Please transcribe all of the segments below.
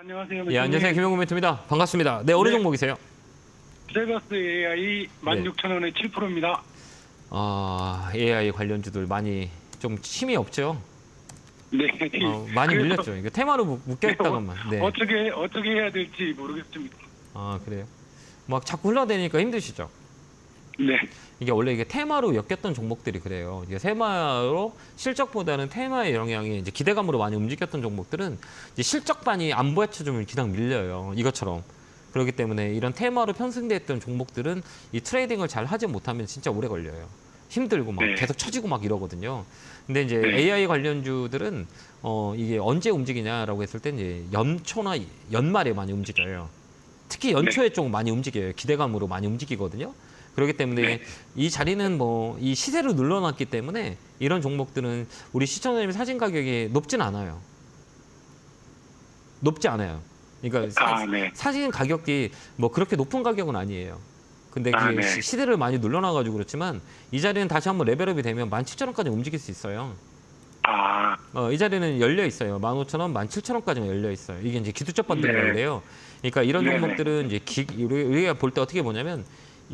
안녕하세요. 예, 안녕하세요. 김영구 멘트입니다. 반갑습니다. 네, 어느 네. 종목이세요? 제버스 AI 16,000원에 7%입니다. 아, AI 관련주들 많이 좀 힘이 없죠? 네. 어, 많이 그래서 밀렸죠. 이게 테마로 묶- 묶여있다가만. 네. 어떻게 어떻게 해야 될지 모르겠습니다. 아, 그래요? 막 자꾸 흘러다니니까 힘드시죠? 네. 이게 원래 이게 테마로 엮였던 종목들이 그래요. 이게 테마로 실적보다는 테마의 영향이 이제 기대감으로 많이 움직였던 종목들은 이제 실적반이 안 받쳐주면 그냥 밀려요. 이것처럼. 그렇기 때문에 이런 테마로 편승됐던 종목들은 이 트레이딩을 잘 하지 못하면 진짜 오래 걸려요. 힘들고 막 네. 계속 처지고 막 이러거든요. 근데 이제 네. AI 관련주들은 어 이게 언제 움직이냐라고 했을 때 이제 연초나 연말에 많이 움직여요. 특히 연초에 좀 많이 움직여요. 기대감으로 많이 움직이거든요. 그렇기 때문에 네. 이 자리는 뭐 이 시세로 눌러놨기 때문에 이런 종목들은 우리 시청자님 사진 가격이 높진 않아요. 높지 않아요. 그러니까 사, 아, 네. 사진 가격이 뭐 그렇게 높은 가격은 아니에요. 근데 아, 네. 시- 시대를 많이 눌러놔가지고 그렇지만 이 자리는 다시 한번 레벨업이 되면 17,000원까지 움직일 수 있어요. 아, 어, 이 자리는 열려 있어요. 15,000원, 17,000원까지는 열려 있어요. 이게 이제 기술적 반등이라고 네. 그래요. 그러니까 이런 네네. 종목들은 이제 기, 우리- 우리가 볼 때 어떻게 보냐면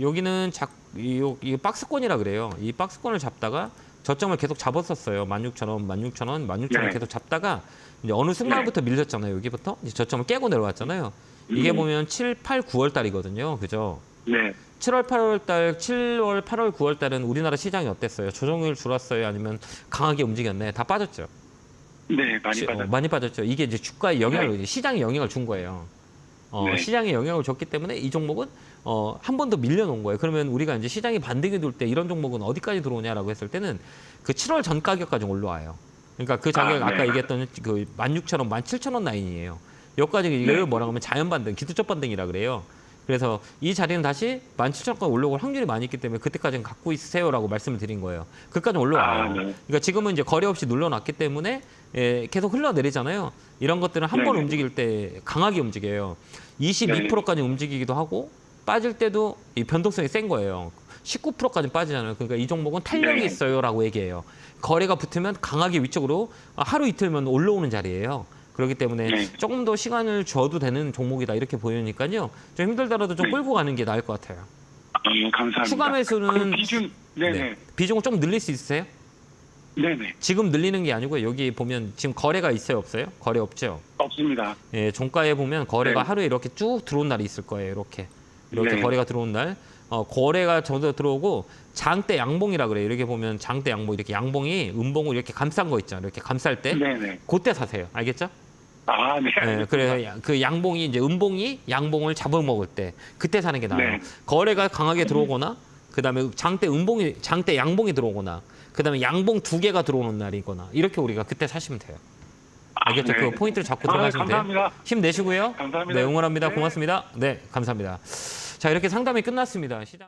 여기는 작, 이, 요- 이 박스권이라 그래요. 이 박스권을 잡다가 저점을 계속 잡았었어요. 16,000원, 16,000원, 16,000원 네. 계속 잡다가 이제 어느 순간부터 밀렸잖아요. 여기부터 이제 저점을 깨고 내려왔잖아요. 이게 음. 보면 7, 8, 9월 달이거든요. 그죠? 네. 7월, 8월 달, 7월, 8월, 9월 달은 우리나라 시장이 어땠어요? 조정률 줄었어요? 아니면 강하게 움직였나요? 다 빠졌죠. 네, 많이 시- 받았. 어, 많이 빠졌죠. 이게 이제 주가에 영향을 시장에 영향을 준 거예요. 어, 네. 시장에 영향을 줬기 때문에 이 종목은 어, 한 번 더 밀려놓은 거예요. 그러면 우리가 이제 시장이 반등이 돌 때 이런 종목은 어디까지 들어오냐라고 했을 때는 그 7월 전 가격까지 올라와요. 그러니까 그 자격 아, 아, 네. 까 얘기했던 그 16,000원, 17,000원 라인이에요. 여기까지 이걸 네. 뭐라고 하면 자연 반등, 기술적 반등이라 그래요. 그래서 이 자리는 다시 17,000원까지 올라올 확률이 많이 있기 때문에 그때까지는 갖고 있으세요라고 말씀을 드린 거예요. 그까지 올라와요. 아, 네. 그러니까 지금은 이제 거래 없이 눌러놨기 때문에 예, 계속 흘러내리잖아요. 이런 것들은 한번 네네. 움직일 때 강하게 움직여요. 22%까지 움직이기도 하고 빠질 때도 이 변동성이 센 거예요. 19%까지 빠지잖아요. 그러니까 이 종목은 탄력이 네. 있어요라고 얘기해요. 거래가 붙으면 강하게 위쪽으로 하루 이틀면 올라오는 자리예요. 그렇기 때문에 네. 조금 더 시간을 줘도 되는 종목이다 이렇게 보이니까요. 좀 힘들더라도 좀 네. 끌고 가는 게 나을 것 같아요. 음, 감사합니다. 추가 매수는 비중 네, 네. 비중을 좀 늘릴 수 있으세요? 네, 네. 지금 늘리는 게 아니고 여기 보면 지금 거래가 있어요, 없어요? 거래 없죠. 없습니다. 예, 종가에 보면 거래가 네. 하루에 이렇게 쭉 들어온 날이 있을 거예요. 이렇게 이렇게 네. 거래가 들어온 날, 어, 거래가 저도 들어오고 장대 양봉이라 그래요. 이렇게 보면 장대 양봉 이렇게 양봉이 음봉을 이렇게 감싼 거 있잖아요. 이렇게 감쌀 때 네, 네. 그때 사세요. 알겠죠? 아, 네. 예, 그래서 야- 그 양봉이 이제 음봉이 양봉을 잡아먹을 때 그때 사는 게 나아요. 네. 거래가 강하게 들어오거나 그다음에 장대 음봉이 장대 양봉이 들어오거나 그다음에 양봉 두 개가 들어오는 날이거나 이렇게 우리가 그때 사시면 돼요. 알겠죠? 네. 그 포인트를 잡고 아, 들어가시면 돼요. 감사합니다. 힘내시고요. 감사합니다. 네, 응원합니다. 네. 고맙습니다. 네, 감사합니다. 자, 이렇게 상담이 끝났습니다. 시장